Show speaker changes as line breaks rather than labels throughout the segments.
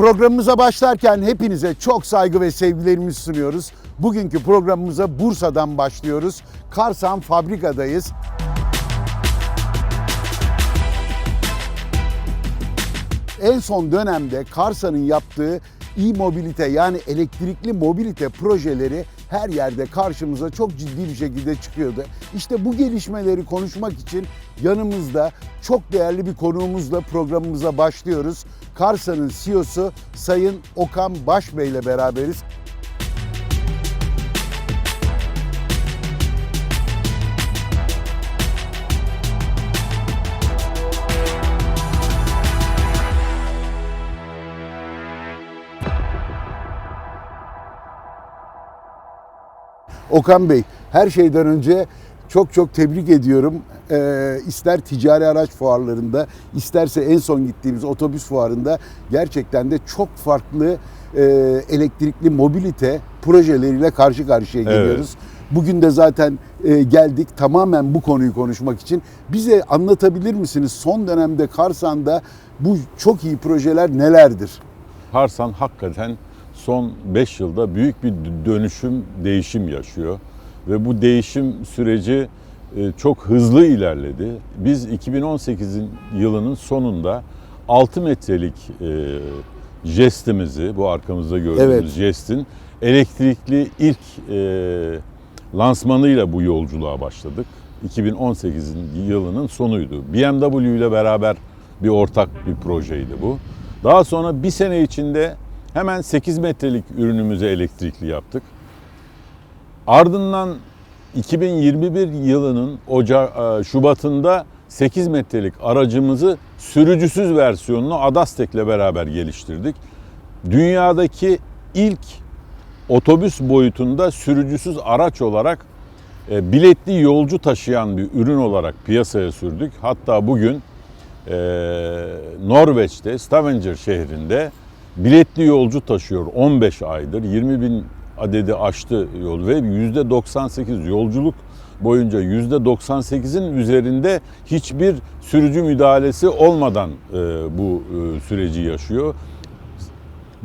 Programımıza başlarken hepinize çok saygı ve sevgilerimizi sunuyoruz. Bugünkü programımıza Bursa'dan başlıyoruz. Karsan fabrikadayız. En son dönemde Karsan'ın yaptığı e-mobilite yani elektrikli mobilite projeleri her yerde karşımıza çok ciddi bir şekilde çıkıyordu. İşte bu gelişmeleri konuşmak için yanımızda çok değerli bir konuğumuzla programımıza başlıyoruz. Karsan'ın CEO'su Sayın Okan Başbey ile beraberiz. Okan Bey, her şeyden önce çok çok tebrik ediyorum. Ee, ister ticari araç fuarlarında, isterse en son gittiğimiz otobüs fuarında gerçekten de çok farklı e, elektrikli mobilite projeleriyle karşı karşıya
Evet.
geliyoruz. Bugün de zaten e, geldik tamamen bu konuyu konuşmak için. Bize anlatabilir misiniz son dönemde Karsan'da bu çok iyi projeler nelerdir?
Harsan hakikaten son 5 yılda büyük bir dönüşüm, değişim yaşıyor. Ve bu değişim süreci e, çok hızlı ilerledi. Biz 2018'in yılının sonunda 6 metrelik e, jestimizi, bu arkamızda gördüğünüz
Evet.
jestin elektrikli ilk e, lansmanıyla bu yolculuğa başladık. 2018'in yılının sonuydu. BMW ile beraber bir ortak bir projeydi bu. Daha sonra bir sene içinde hemen 8 metrelik ürünümüzü elektrikli yaptık. Ardından 2021 yılının Oca e, Şubat'ında 8 metrelik aracımızı sürücüsüz versiyonunu Adastek'le beraber geliştirdik. Dünyadaki ilk otobüs boyutunda sürücüsüz araç olarak e, biletli yolcu taşıyan bir ürün olarak piyasaya sürdük. Hatta bugün e, Norveç'te Stavanger şehrinde biletli yolcu taşıyor 15 aydır. 20 bin adedi aştı yol ve %98 yolculuk boyunca %98'in üzerinde hiçbir sürücü müdahalesi olmadan e, bu e, süreci yaşıyor.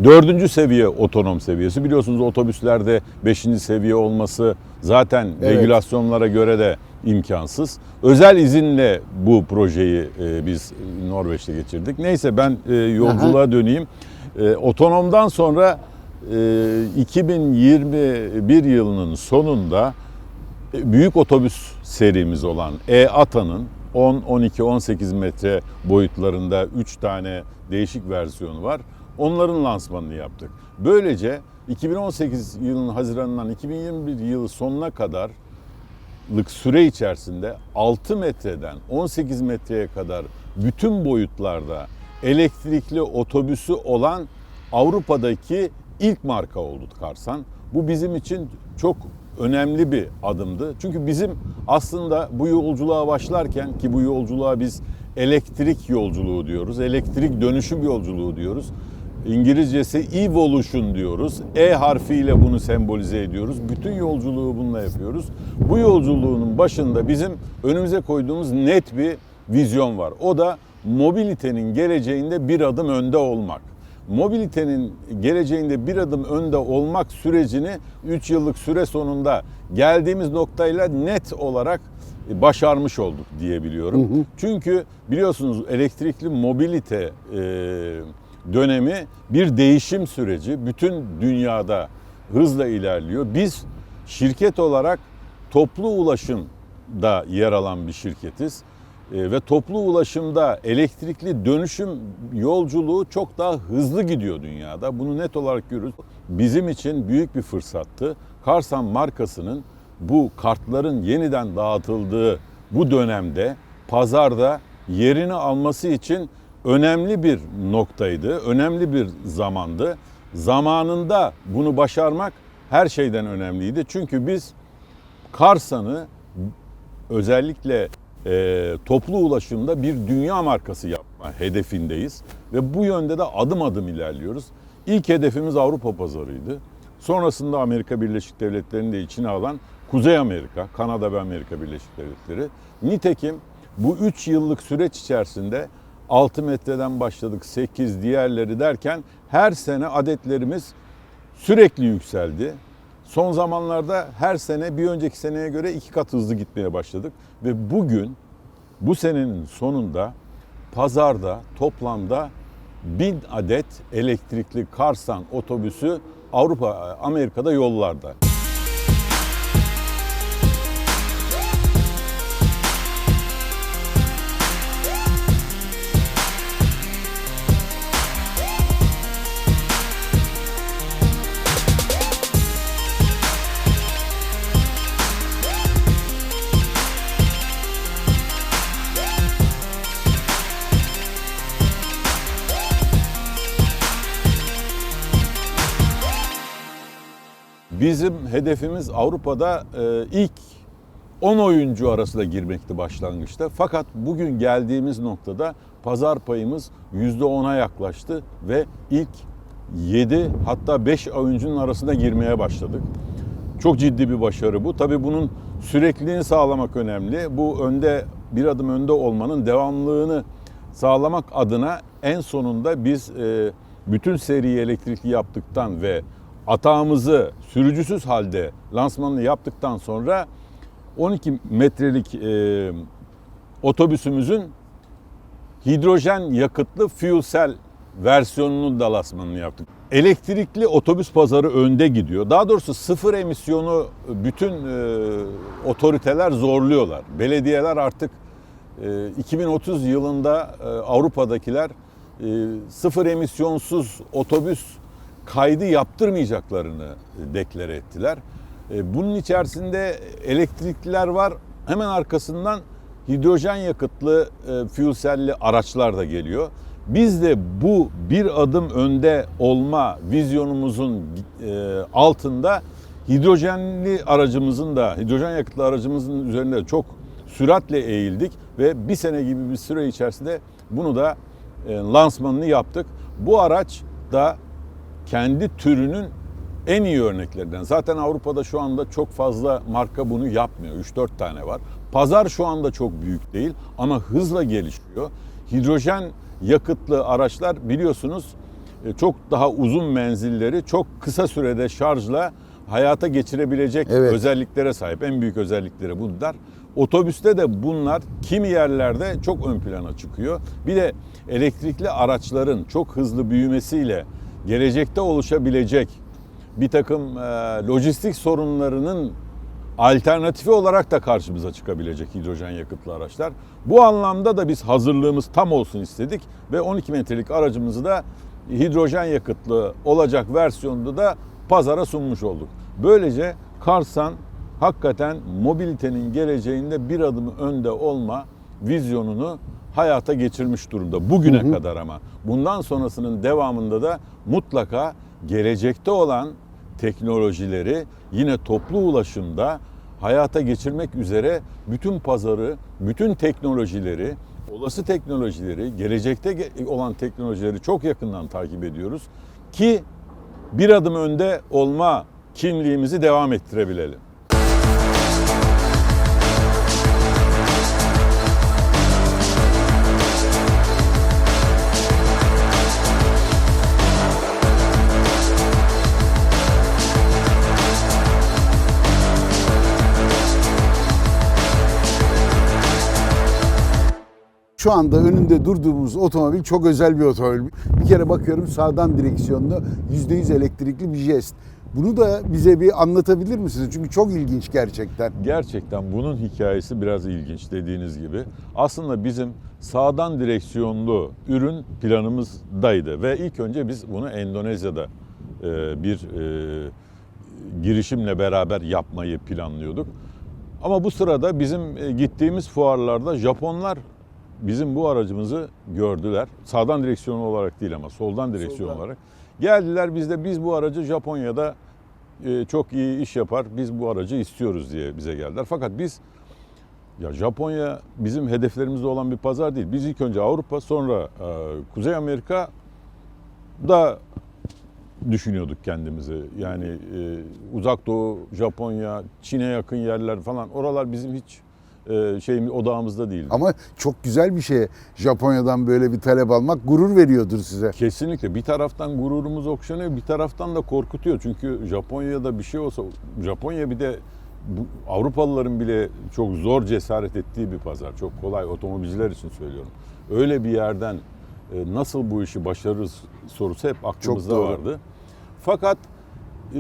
Dördüncü seviye otonom seviyesi. Biliyorsunuz otobüslerde beşinci seviye olması zaten
Evet.
regülasyonlara göre de imkansız. Özel izinle bu projeyi e, biz Norveç'te geçirdik. Neyse ben e, yolculuğa döneyim. E, otonomdan sonra e, 2021 yılının sonunda e, büyük otobüs serimiz olan E-ATA'nın 10, 12, 18 metre boyutlarında 3 tane değişik versiyonu var. Onların lansmanını yaptık. Böylece 2018 yılının Haziran'dan 2021 yılı sonuna kadar lık süre içerisinde 6 metreden 18 metreye kadar bütün boyutlarda elektrikli otobüsü olan Avrupa'daki ilk marka oldu Karsan. Bu bizim için çok önemli bir adımdı. Çünkü bizim aslında bu yolculuğa başlarken ki bu yolculuğa biz elektrik yolculuğu diyoruz. Elektrik dönüşüm yolculuğu diyoruz. İngilizcesi evolution diyoruz. E harfiyle bunu sembolize ediyoruz. Bütün yolculuğu bununla yapıyoruz. Bu yolculuğun başında bizim önümüze koyduğumuz net bir vizyon var. O da mobilitenin geleceğinde bir adım önde olmak. Mobilitenin geleceğinde bir adım önde olmak sürecini 3 yıllık süre sonunda geldiğimiz noktayla net olarak başarmış olduk diyebiliyorum. Çünkü biliyorsunuz elektrikli mobilite e, dönemi bir değişim süreci. Bütün dünyada hızla ilerliyor. Biz şirket olarak toplu ulaşımda yer alan bir şirketiz. E, ve toplu ulaşımda elektrikli dönüşüm yolculuğu çok daha hızlı gidiyor dünyada. Bunu net olarak görüyoruz. Bizim için büyük bir fırsattı. Karsan markasının bu kartların yeniden dağıtıldığı bu dönemde pazarda yerini alması için önemli bir noktaydı, önemli bir zamandı. Zamanında bunu başarmak her şeyden önemliydi. Çünkü biz Karsan'ı özellikle e, toplu ulaşımda bir dünya markası yapma hedefindeyiz. Ve bu yönde de adım adım ilerliyoruz. İlk hedefimiz Avrupa pazarıydı. Sonrasında Amerika Birleşik Devletleri'ni de içine alan Kuzey Amerika, Kanada ve Amerika Birleşik Devletleri. Nitekim bu 3 yıllık süreç içerisinde 6 metreden başladık 8 diğerleri derken her sene adetlerimiz sürekli yükseldi. Son zamanlarda her sene bir önceki seneye göre iki kat hızlı gitmeye başladık. Ve bugün bu senenin sonunda pazarda toplamda 1000 adet elektrikli Karsan otobüsü Avrupa, Amerika'da yollarda. Bizim hedefimiz Avrupa'da e, ilk 10 oyuncu arasında girmekti başlangıçta. Fakat bugün geldiğimiz noktada pazar payımız %10'a yaklaştı ve ilk 7 hatta 5 oyuncunun arasında girmeye başladık. Çok ciddi bir başarı bu. Tabii bunun sürekliliğini sağlamak önemli. Bu önde bir adım önde olmanın devamlılığını sağlamak adına en sonunda biz e, bütün seriyi elektrikli yaptıktan ve atağımızı sürücüsüz halde lansmanını yaptıktan sonra 12 metrelik e, otobüsümüzün hidrojen yakıtlı fuel cell versiyonunun da lansmanını yaptık. Elektrikli otobüs pazarı önde gidiyor. Daha doğrusu sıfır emisyonu bütün e, otoriteler zorluyorlar. Belediyeler artık e, 2030 yılında e, Avrupa'dakiler e, sıfır emisyonsuz otobüs kaydı yaptırmayacaklarını deklare ettiler. E, Bunun içerisinde elektrikliler var. Hemen arkasından hidrojen yakıtlı e, fuel cell'li araçlar da geliyor. Biz de bu bir adım önde olma vizyonumuzun e, altında hidrojenli aracımızın da hidrojen yakıtlı aracımızın üzerinde çok süratle eğildik ve bir sene gibi bir süre içerisinde bunu da e, lansmanını yaptık. Bu araç da kendi türünün en iyi örneklerinden. Zaten Avrupa'da şu anda çok fazla marka bunu yapmıyor. 3-4 tane var. Pazar şu anda çok büyük değil ama hızla gelişiyor. Hidrojen yakıtlı araçlar biliyorsunuz e, çok daha uzun menzilleri çok kısa sürede şarjla hayata geçirebilecek
Evet.
özelliklere sahip. En büyük özellikleri bunlar. Otobüste de bunlar kimi yerlerde çok ön plana çıkıyor. Bir de elektrikli araçların çok hızlı büyümesiyle gelecekte oluşabilecek bir takım e, lojistik sorunlarının alternatifi olarak da karşımıza çıkabilecek hidrojen yakıtlı araçlar. Bu anlamda da biz hazırlığımız tam olsun istedik ve 12 metrelik aracımızı da hidrojen yakıtlı olacak versiyonda da pazara sunmuş olduk. Böylece Karsan hakikaten mobilitenin geleceğinde bir adım önde olma vizyonunu hayata geçirmiş durumda. Bugüne kadar ama. Bundan sonrasının devamında da mutlaka gelecekte olan teknolojileri yine toplu ulaşımda hayata geçirmek üzere bütün pazarı, bütün teknolojileri, olası teknolojileri, gelecekte ge- olan teknolojileri çok yakından takip ediyoruz ki bir adım önde olma kimliğimizi devam ettirebilelim.
Şu anda önünde durduğumuz otomobil çok özel bir otomobil. Bir kere bakıyorum sağdan direksiyonlu %100 elektrikli bir jest. Bunu da bize bir anlatabilir misiniz? Çünkü çok ilginç gerçekten.
Gerçekten bunun hikayesi biraz ilginç dediğiniz gibi. Aslında bizim sağdan direksiyonlu ürün planımızdaydı ve ilk önce biz bunu Endonezya'da e, bir e, girişimle beraber yapmayı planlıyorduk. Ama bu sırada bizim e, gittiğimiz fuarlarda Japonlar bizim bu aracımızı gördüler. Sağdan direksiyon olarak değil ama soldan direksiyon
Soldan.
olarak. Geldiler biz de biz bu aracı Japonya'da e, çok iyi iş yapar. Biz bu aracı istiyoruz diye bize geldiler. Fakat biz ya Japonya bizim hedeflerimizde olan bir pazar değil. Biz ilk önce Avrupa sonra e, Kuzey Amerika da düşünüyorduk kendimizi. Yani e, Uzak Doğu, Japonya, Çin'e yakın yerler falan oralar bizim hiç e, şey odağımızda değildi.
Ama çok güzel bir şey. Japonya'dan böyle bir talep almak gurur veriyordur size.
Kesinlikle bir taraftan gururumuz okşanıyor bir taraftan da korkutuyor. Çünkü Japonya'da bir şey olsa Japonya bir de bu, Avrupalıların bile çok zor cesaret ettiği bir pazar. Çok kolay otomobilciler için söylüyorum. Öyle bir yerden e, nasıl bu işi başarırız sorusu hep aklımızda vardı. Fakat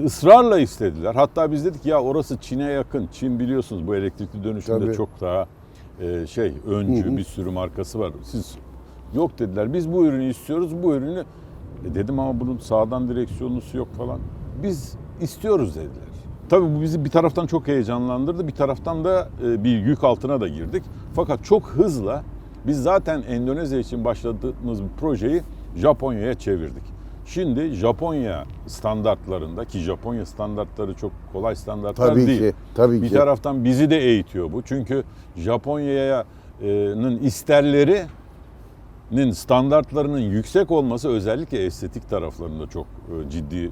ısrarla istediler. Hatta biz dedik ya orası Çin'e yakın. Çin biliyorsunuz bu elektrikli dönüşümde
Tabii.
çok daha e, şey öncü
Hı hı.
bir sürü markası var. Siz yok dediler. Biz bu ürünü istiyoruz. Bu ürünü E dedim ama bunun sağdan direksiyonlusu yok falan. Biz istiyoruz dediler. Tabii bu bizi bir taraftan çok heyecanlandırdı. Bir taraftan da e, bir yük altına da girdik. Fakat çok hızla biz zaten Endonezya için başladığımız bir projeyi Japonya'ya çevirdik. Şimdi Japonya standartlarında ki Japonya standartları çok kolay standartlar
Tabii
değil.
ki. Tabii
Bir
ki.
taraftan bizi de eğitiyor bu. Çünkü Japonya'nın isterlerinin standartlarının yüksek olması özellikle estetik taraflarında çok e, ciddi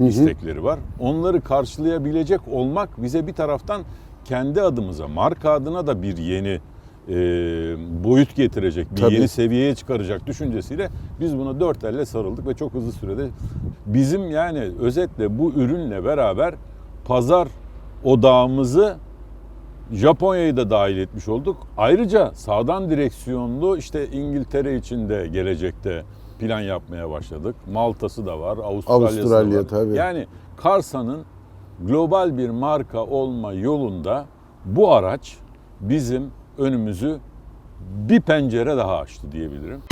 e, istekleri var. Onları karşılayabilecek olmak bize bir taraftan kendi adımıza, marka adına da bir yeni e, boyut getirecek, bir
Tabii.
yeni seviyeye çıkaracak düşüncesiyle biz buna dört elle sarıldık ve çok hızlı sürede bizim yani özetle bu ürünle beraber pazar odağımızı Japonya'yı da dahil etmiş olduk. Ayrıca sağdan direksiyonlu işte İngiltere için de gelecekte plan yapmaya başladık. Malta'sı da var, Avustralya'sı
Avustralya,
da var.
tabii.
Yani Karsa'nın global bir marka olma yolunda bu araç bizim önümüzü bir pencere daha açtı diyebilirim.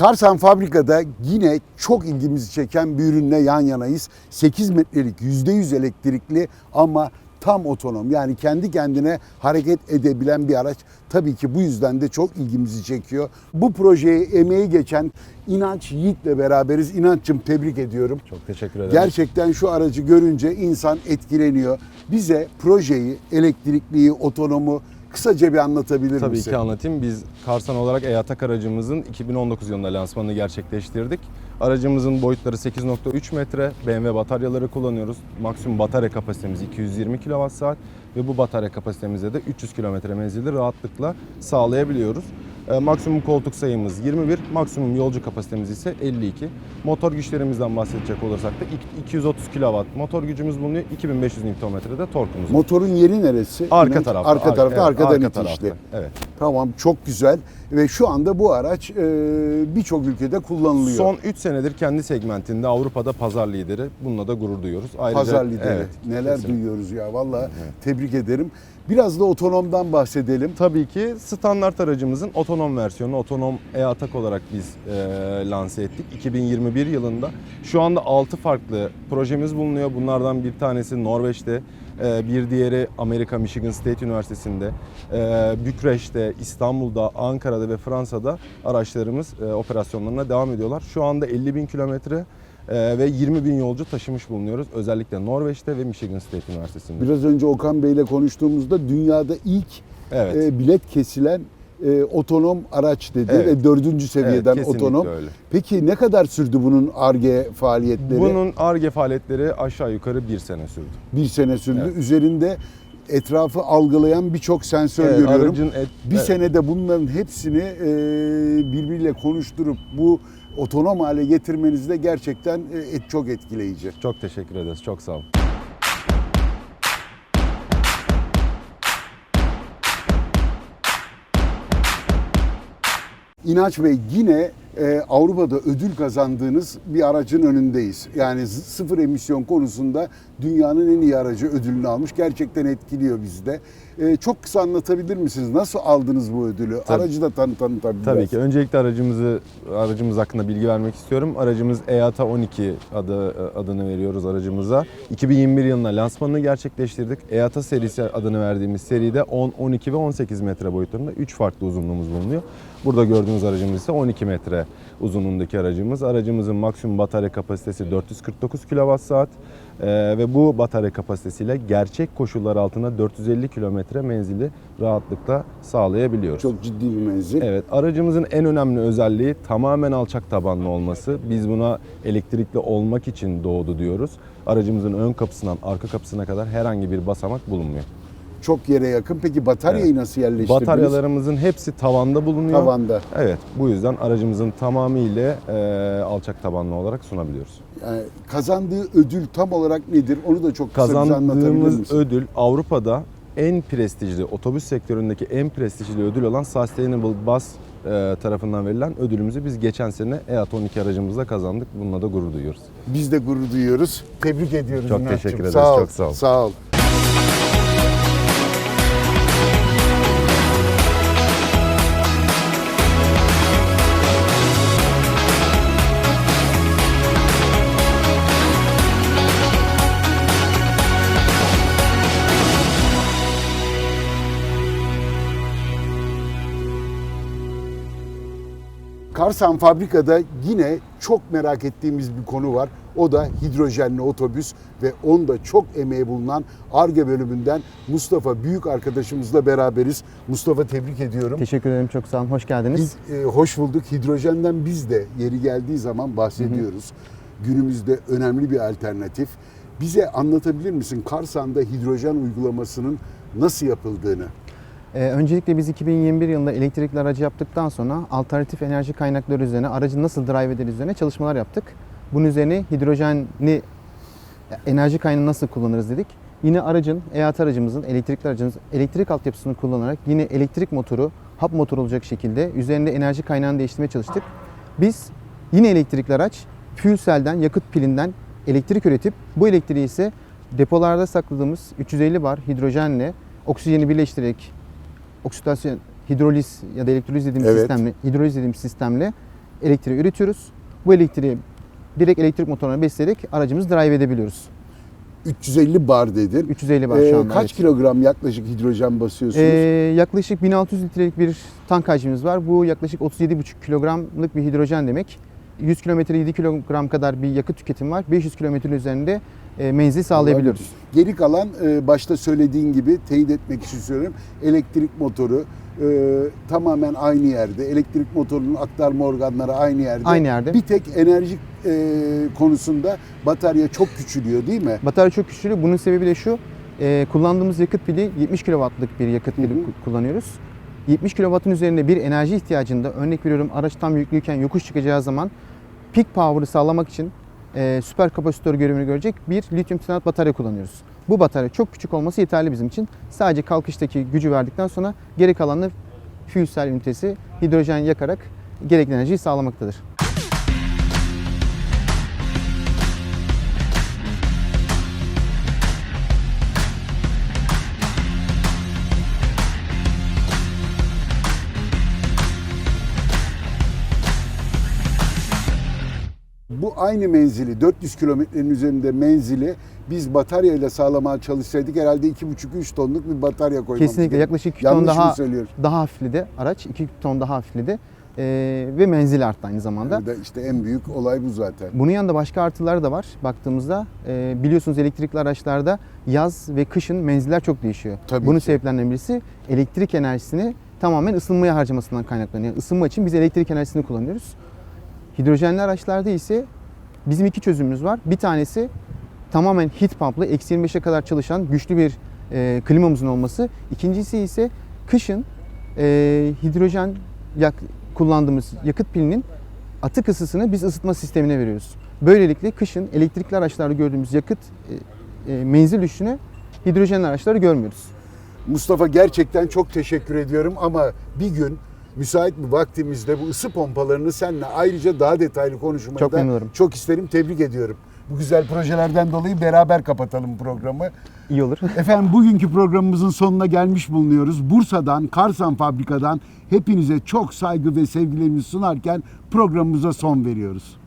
Karsan Fabrika'da yine çok ilgimizi çeken bir ürünle yan yanayız. 8 metrelik %100 elektrikli ama tam otonom yani kendi kendine hareket edebilen bir araç. Tabii ki bu yüzden de çok ilgimizi çekiyor. Bu projeye emeği geçen İnanç Yiğit'le beraberiz. İnanç'cığım tebrik ediyorum.
Çok teşekkür ederim.
Gerçekten şu aracı görünce insan etkileniyor. Bize projeyi, elektrikliyi, otonomu kısaca bir anlatabilir
Tabii
misin?
ki anlatayım. Biz Karsan olarak EATAK aracımızın 2019 yılında lansmanını gerçekleştirdik. Aracımızın boyutları 8.3 metre. BMW bataryaları kullanıyoruz. Maksimum batarya kapasitemiz 220 kWh ve bu batarya kapasitemizde de 300 km menzili rahatlıkla sağlayabiliyoruz. Ee, maksimum koltuk sayımız 21, maksimum yolcu kapasitemiz ise 52. Motor güçlerimizden bahsedecek olursak da ik- 230 kW motor gücümüz bulunuyor. 2500 Nm'de torkumuz var.
Motorun yeri neresi?
Arka tarafta.
Arka tarafta,
evet, arka. Evet.
Tamam çok güzel ve şu anda bu araç e, birçok ülkede kullanılıyor.
Son 3 senedir kendi segmentinde Avrupa'da pazar lideri. Bununla da gurur duyuyoruz. Ayrıca,
Pazar lideri.
Evet,
Neler
kesinlikle.
duyuyoruz ya vallahi tebrik ederim. Biraz da otonomdan bahsedelim.
Tabii ki standart aracımızın otonom versiyonu, otonom e-atak olarak biz e, lanse ettik 2021 yılında. Şu anda 6 farklı projemiz bulunuyor. Bunlardan bir tanesi Norveç'te, bir diğeri Amerika Michigan State Üniversitesi'nde, e, Bükreş'te, İstanbul'da, Ankara'da ve Fransa'da araçlarımız e, operasyonlarına devam ediyorlar. Şu anda 50 bin kilometre e, ve 20 bin yolcu taşımış bulunuyoruz. Özellikle Norveç'te ve Michigan State Üniversitesi'nde.
Biraz önce Okan Bey ile konuştuğumuzda dünyada ilk
Evet.
e, bilet kesilen e, otonom araç dedi
Evet.
ve dördüncü seviyeden
Evet,
otonom.
öyle.
Peki ne kadar sürdü bunun ARGE faaliyetleri?
Bunun ARGE faaliyetleri aşağı yukarı bir sene sürdü.
bir sene sürdü.
Evet.
Üzerinde etrafı algılayan birçok sensör
Evet,
görüyorum.
aracın et-
Bir
evet.
senede bunların hepsini e, birbiriyle konuşturup bu otonom hale getirmeniz de gerçekten e, et, çok etkileyici.
Çok teşekkür ederiz. Çok sağ olun.
İnanç Bey yine e, Avrupa'da ödül kazandığınız bir aracın önündeyiz. Yani sıfır emisyon konusunda dünyanın en iyi aracı ödülünü almış. Gerçekten etkiliyor bizi de. E, çok kısa anlatabilir misiniz? Nasıl aldınız bu ödülü?
Tabii.
Aracı da tanıtalım tabii.
Tabii
biraz.
ki. Öncelikle aracımızı aracımız hakkında bilgi vermek istiyorum. Aracımız EATA 12 adı adını veriyoruz aracımıza. 2021 yılında lansmanını gerçekleştirdik. EATA serisi adını verdiğimiz seride 10, 12 ve 18 metre boyutlarında 3 farklı uzunluğumuz bulunuyor. Burada gördüğünüz aracımız ise 12 metre uzunluğundaki aracımız. Aracımızın maksimum batarya kapasitesi 449 kWh ee, ve bu batarya kapasitesiyle gerçek koşullar altında 450 kilometre menzili rahatlıkla sağlayabiliyoruz.
Çok ciddi bir menzil.
Evet, aracımızın en önemli özelliği tamamen alçak tabanlı olması. Biz buna elektrikli olmak için doğdu diyoruz. Aracımızın ön kapısından arka kapısına kadar herhangi bir basamak bulunmuyor.
Çok yere yakın. Peki bataryayı nasıl yerleştirdiniz?
Bataryalarımızın hepsi tavanda bulunuyor.
Tavanda.
Evet, bu yüzden aracımızın tamamıyla e, alçak tabanlı olarak sunabiliyoruz.
Yani kazandığı ödül tam olarak nedir? Onu da çok kısa
Kazandığımız ödül Avrupa'da en prestijli, otobüs sektöründeki en prestijli ödül olan Sustainable Bus e, tarafından verilen ödülümüzü biz geçen sene EAT 12 aracımızla kazandık. Bununla da gurur duyuyoruz.
Biz de gurur duyuyoruz. Tebrik ediyoruz.
Çok
İnanç'cığım.
teşekkür ederiz,
Sağ ol,
çok sağ ol.
Sağ ol. Karsan fabrikada yine çok merak ettiğimiz bir konu var. O da hidrojenli otobüs ve onda çok emeği bulunan ARGE bölümünden Mustafa büyük arkadaşımızla beraberiz. Mustafa tebrik ediyorum.
Teşekkür ederim çok sağ olun. Hoş geldiniz.
Biz e, hoş bulduk. Hidrojenden biz de yeri geldiği zaman bahsediyoruz. Günümüzde önemli bir alternatif. Bize anlatabilir misin Karsan'da hidrojen uygulamasının nasıl yapıldığını?
Ee, öncelikle biz 2021 yılında elektrikli aracı yaptıktan sonra alternatif enerji kaynakları üzerine aracı nasıl drive ederiz üzerine çalışmalar yaptık. Bunun üzerine hidrojenli enerji kaynağını nasıl kullanırız dedik. Yine aracın, EAT aracımızın, elektrikli aracımızın elektrik altyapısını kullanarak yine elektrik motoru, hap motoru olacak şekilde üzerinde enerji kaynağını değiştirmeye çalıştık. Biz yine elektrikli araç fuel yakıt pilinden elektrik üretip bu elektriği ise depolarda sakladığımız 350 bar hidrojenle oksijeni birleştirerek oksidasyon, hidroliz ya da elektroliz dediğimiz
Evet.
sistemle, hidroliz dediğimiz sistemle elektriği üretiyoruz. Bu elektriği direkt elektrik motoruna besleyerek aracımızı drive edebiliyoruz.
350 bar dedin.
350 bar
Ee,
şu anda.
kaç
evet.
kilogram yaklaşık hidrojen basıyorsunuz?
Ee, yaklaşık 1600 litrelik bir tank hacmimiz var. Bu yaklaşık 37,5 kilogramlık bir hidrojen demek. 100 kilometre 7 kilogram kadar bir yakıt tüketim var. 500 kilometre üzerinde e, menzil sağlayabiliyoruz.
Geri kalan e, başta söylediğin gibi teyit etmek için söylüyorum. Elektrik motoru e, tamamen aynı yerde. Elektrik motorunun aktarma organları aynı yerde.
Aynı yerde.
Bir tek enerji konusunda batarya çok küçülüyor değil mi?
Batarya çok güçlü. Bunun sebebi de şu. kullandığımız yakıt pili 70 kW'lık bir yakıt pili
Hı hı.
ku- kullanıyoruz. 70 kW'ın üzerinde bir enerji ihtiyacında örnek veriyorum araç tam yüklüyken yokuş çıkacağı zaman peak power'ı sağlamak için e, süper kapasitör görevini görecek bir lityum titanat batarya kullanıyoruz. Bu batarya çok küçük olması yeterli bizim için. Sadece kalkıştaki gücü verdikten sonra geri kalanını fuel cell ünitesi hidrojen yakarak gerekli enerjiyi sağlamaktadır.
Aynı menzili 400 kilometrenin üzerinde menzili biz bataryayla sağlamaya çalışsaydık herhalde 2,5-3 tonluk bir batarya koymamız
Kesinlikle
gerekiyor.
yaklaşık 2 ton
Yanlış
daha
söylüyorum?
daha hafifledi araç. 2 ton daha hafifledi. Ee, ve menzili arttı aynı zamanda.
Bir de işte en büyük olay bu zaten.
Bunun yanında başka artıları da var baktığımızda. Ee, biliyorsunuz elektrikli araçlarda yaz ve kışın menziller çok değişiyor.
Tabii
Bunun
ki.
sebeplerinden birisi elektrik enerjisini tamamen ısınmaya harcamasından kaynaklanıyor. Isınma için biz elektrik enerjisini kullanıyoruz. Hidrojenli araçlarda ise bizim iki çözümümüz var. Bir tanesi tamamen heat pump'lı eksi 25'e kadar çalışan güçlü bir e, klimamızın olması. İkincisi ise kışın e, hidrojen yak, kullandığımız yakıt pilinin atık ısısını biz ısıtma sistemine veriyoruz. Böylelikle kışın elektrikli araçlarda gördüğümüz yakıt e, e, menzil düşüşünü hidrojenli araçlarda görmüyoruz.
Mustafa gerçekten çok teşekkür ediyorum ama bir gün müsait bir vaktimizde bu ısı pompalarını seninle ayrıca daha detaylı konuşmayı
Çok
da
memnun olurum.
çok isterim. Tebrik ediyorum. Bu güzel projelerden dolayı beraber kapatalım programı.
İyi olur.
Efendim bugünkü programımızın sonuna gelmiş bulunuyoruz. Bursa'dan, Karsan Fabrika'dan hepinize çok saygı ve sevgilerimizi sunarken programımıza son veriyoruz.